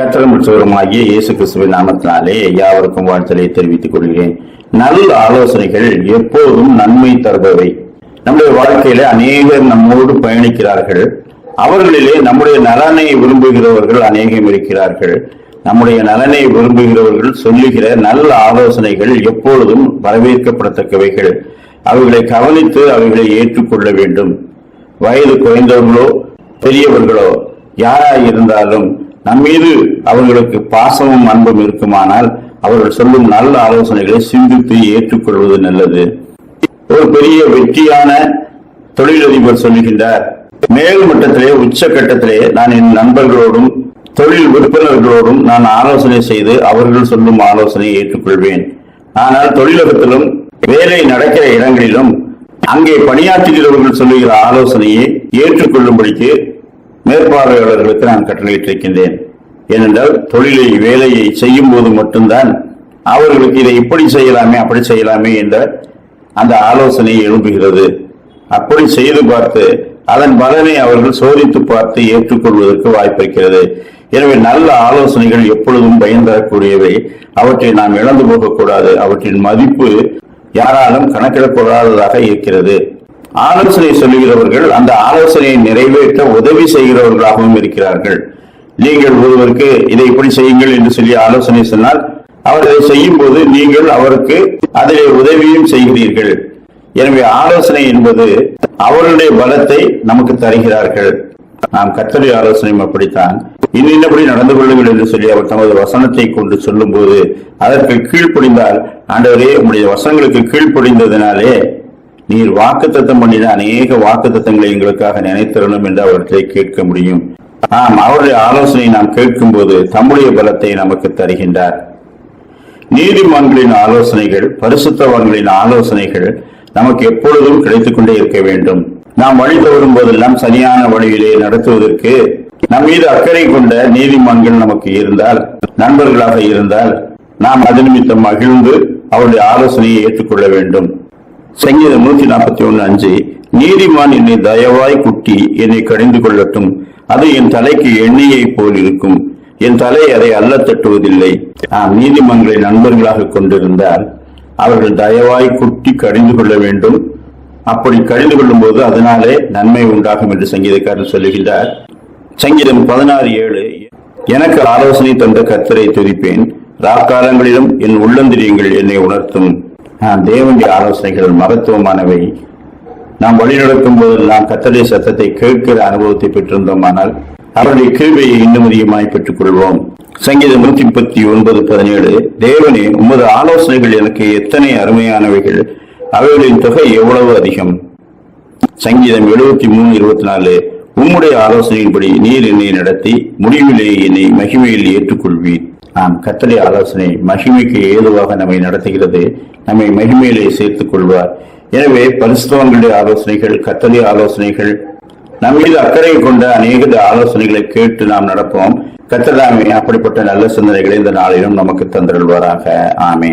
கத்திரமுற்றவருமாகிய இயேசு கிறிஸ்துவின் நாமத்தினாலே யாவருக்கும் வாழ்த்தலை தெரிவித்துக் கொள்கிறேன். நல்ல ஆலோசனைகள் எப்போதும் நன்மை தருபவை. நம்முடைய வாழ்க்கையில அநேகர் நம்மோடு பயணிக்கிறார்கள். அவர்களிலே நம்முடைய நலனை விரும்புகிறவர்கள் அநேகம் இருக்கிறார்கள். நம்முடைய நலனை விரும்புகிறவர்கள் சொல்லுகிற நல்ல ஆலோசனைகள் எப்பொழுதும் வரவேற்கப்படத்தக்கவைகள். அவைகளை கவனித்து அவைகளை ஏற்றுக்கொள்ள வேண்டும். வயது குறைந்தவர்களோ பெரியவர்களோ யாராய் இருந்தாலும் நம்மீது அவர்களுக்கு பாசமும் அன்பும் இருக்குமானால் அவர்கள் சொல்லும் நல்ல ஆலோசனைகளை சிந்தித்து ஏற்றுக்கொள்வது நல்லது. ஒரு பெரிய வெற்றியான தொழிலதிபர் சொல்லுகின்றார் மேல் மட்டத்திலே உச்சக்கட்டத்திலே நான் என் நண்பர்களோடும் தொழில் விற்பனர்களோடும் நான் ஆலோசனை செய்து அவர்கள் சொல்லும் ஆலோசனையை ஏற்றுக்கொள்வேன். ஆனால் தொழிலகத்திலும் வேலை நடக்கிற இடங்களிலும் அங்கே பணியாற்றுகிறவர்கள் சொல்லுகிற ஆலோசனையை ஏற்றுக்கொள்ளும்படிக்கு மேற்பார்வையாளர்களுக்கு நான் கட்டளையிட்டிருக்கின்றேன் ஏனென்றால் தொழிலை வேலையை செய்யும் போது மட்டும்தான் அவர்களுக்கு இதை இப்படி செய்யலாமே அப்படி செய்யலாமே என்ற அந்த ஆலோசனை எழும்புகிறது. அப்படி செய்து பார்த்து அதன் பலனை அவர்கள் சோதித்து பார்த்து ஏற்றுக்கொள்வதற்கு வாய்ப்பிருக்கிறது எனவே நல்ல ஆலோசனைகள் எப்பொழுதும் பயன்தரக்கூடியவை அவற்றை நாம் இழந்து போகக்கூடாது. அவற்றின் மதிப்பு யாராலும் கணக்கிடக்கூடாததாக இருக்கிறது. ஆலோசனை சொல்லுகிறவர்கள் அந்த ஆலோசனையை நிறைவேற்ற உதவி செய்கிறவர்களாகவும் இருக்கிறார்கள். நீங்கள் ஒருவருக்கு இதை இப்படி செய்யுங்கள் என்று சொல்லி ஆலோசனை சொன்னால் அவர் அதை செய்யும் போது நீங்கள் அவருக்கு அதிலே உதவியும் செய்கிறீர்கள். எனவே ஆலோசனை என்பது அவருடைய பலத்தை நமக்கு தருகிறார்கள். நாம் கத்தரி ஆலோசனையும் அப்படித்தான். இன்னின்னபடி நடந்து கொள்ளுங்கள் என்று சொல்லி அவர் தமது வசனத்தை கொண்டு சொல்லும் போது அதற்கு கீழ்ப்படிந்தால் ஆண்டவரே உங்களுடைய வசனங்களுக்கு கீழ்ப்படிந்ததினாலே நீர் வாக்குத்தத்தம் பண்ணின அநேக வாக்குத்தத்தங்களை எங்களுக்காக நினைத்தரணும் என்று அவர்களை கேட்க முடியும். ஆம் அவருடைய ஆலோசனை நாம் கேட்கும் போது தம்முடைய பலத்தை நமக்கு தருகின்றார். நீதிமான்களின் ஆலோசனைகள் பரிசுத்தவான்களின் ஆலோசனைகள் நமக்கு எப்பொழுதும் கிடைத்துக் கொண்டே இருக்க வேண்டும். நாம் வழி தவறும் போதெல்லாம் சரியான வழியிலே நடத்துவதற்கு நம் மீது அக்கறை கொண்ட நீதிமான்கள் நமக்கு இருந்தால் நண்பர்களாக இருந்தால் நாம் அது நிமித்தம் மகிழ்ந்து அவருடைய ஆலோசனையை ஏற்றுக்கொள்ள வேண்டும். சங்கீதம் நூத்தி நாற்பத்தி ஒன்று அஞ்சு நீதிமான் என்னை தயவாய் குட்டி என்னை கடிந்து கொள்ளட்டும். அது என் தலைக்கு எண்ணெயை போல் இருக்கும். என் தலை அதை அல்ல தட்டுவதில்லை. நாம் நீதிமன்றங்களை நண்பர்களாக கொண்டிருந்தால் அவர்கள் தயவாய் குட்டி கடிந்து கொள்ள வேண்டும். அப்படி கடிந்து கொள்ளும் போது அதனாலே நன்மை உண்டாகும் என்று சங்கீதக்காரர் சொல்லுகின்றார். சங்கீதம் பதினாறு ஏழு எனக்கு ஆலோசனை தந்த கத்தரை துதிப்பேன். ராக்காலங்களிலும் என் உள்ளந்திரியங்கள் என்னை உணர்த்தும். தேவனுடைய ஆலோசனைகள் மகத்துவமானவை. நாம் வழிநடக்கும் போதெல்லாம் கத்தடைய சத்தத்தை கேட்கிற அனுபவத்தை பெற்றிருந்தோமானால் அவருடைய கிருபையை இன்னும் அதிகமாய் பெற்றுக் கொள்வோம் சங்கீதம் நூத்தி முப்பத்தி ஒன்பது பதினேழு தேவனே உமது ஆலோசனைகள் எனக்கு எத்தனை அருமையானவைகள். அவைகளின் தொகை எவ்வளவு அதிகம்? சங்கீதம் எழுபத்தி மூணு இருபத்தி நாலு உம்முடைய ஆலோசனையின்படி நீர் என்னை நடத்தி முடிவிலே என்னை மகிமையில் ஏற்றுக்கொள்வீர். நாம் கத்தலை ஆலோசனை மகிமைக்கு ஏதுவாக நம்மை நடத்துகிறது. நம்மை மகிமையிலே சேர்த்துக் கொள்வார். எனவே பரிசுத்தவங்களுடைய ஆலோசனைகள் கத்தலை ஆலோசனைகள் நம் மீது அக்கறை கொண்ட அநேக ஆலோசனைகளை கேட்டு நாம் நடப்போம். கத்ததாமே அப்படிப்பட்ட நல்ல சிந்தனைகளை இந்த நாளிலும் நமக்கு தந்திருவாராக ஆமே